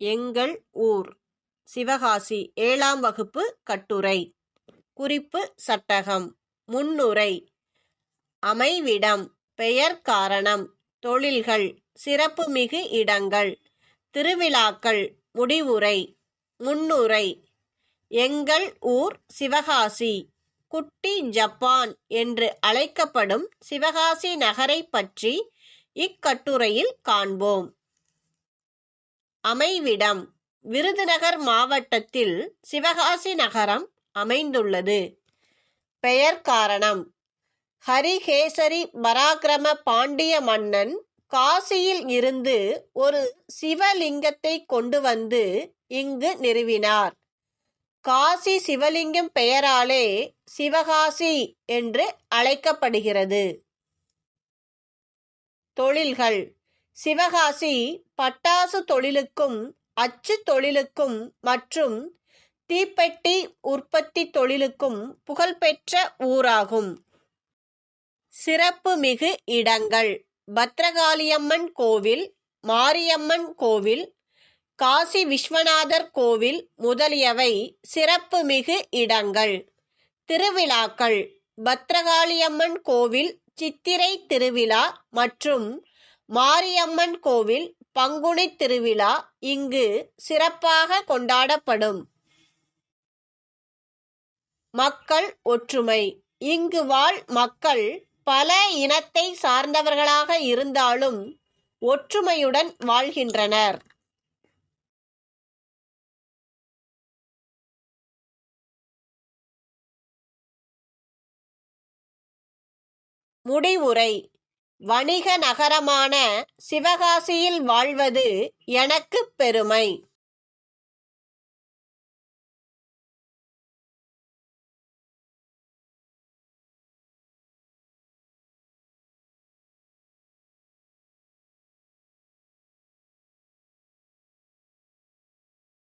எங்கள் ஊர். சிவகாசி ஏழாம் வகுப்பு கட்டுரை. குறிப்பு சட்டகம். முன்னுரை. அமைவிடம். பெயர் காரணம். தொழில்கள். சிறப்புமிகு இடங்கள். திருவிழாக்கள். முடிவுரை. முன்னுரை. எங்கள் ஊர் சிவகாசி. குட்டி ஜப்பான் என்று அழைக்கப்படும் சிவகாசி நகரை பற்றி இக்கட்டுரையில் காண்போம். அமைவிடம் விருதுநகர் மாவட்டத்தில் சிவகாசி நகரம் அமைந்துள்ளது. பெயர் காரணம். ஹரிகேசரி பராக்கிரம பாண்டிய மன்னன் காசியில் இருந்து ஒரு சிவலிங்கத்தை கொண்டு வந்து இங்கு நிறுவினார். காசி சிவலிங்கம் பெயராலே சிவகாசி என்று அழைக்கப்படுகிறது. தொழில்கள். சிவகாசி பட்டாசு தொழிலுக்கும் அச்சு தொழிலுக்கும் மற்றும் தீப்பெட்டி உற்பத்தி தொழிலுக்கும் புகழ்பெற்ற ஊராகும். சிறப்புமிகு இடங்கள். பத்ரகாளியம்மன் கோவில் மாரியம்மன் கோவில் காசி விஸ்வநாதர் கோவில் முதலியவை சிறப்புமிகு இடங்கள். திருவிழாக்கள். பத்ரகாளியம்மன் கோவில் சித்திரை திருவிழா மற்றும் மாரியம்மன் கோவில் பங்குனி திருவிழா இங்கு சிறப்பாக கொண்டாடப்படும். மக்கள் ஒற்றுமை. இங்கு வாழ் மக்கள் பல இனத்தை சார்ந்தவர்களாக இருந்தாலும் ஒற்றுமையுடன் வாழ்கின்றனர். முடிவுரை. வணிக நகரமான சிவகாசியில் வாழ்வது எனக்கு பெருமை.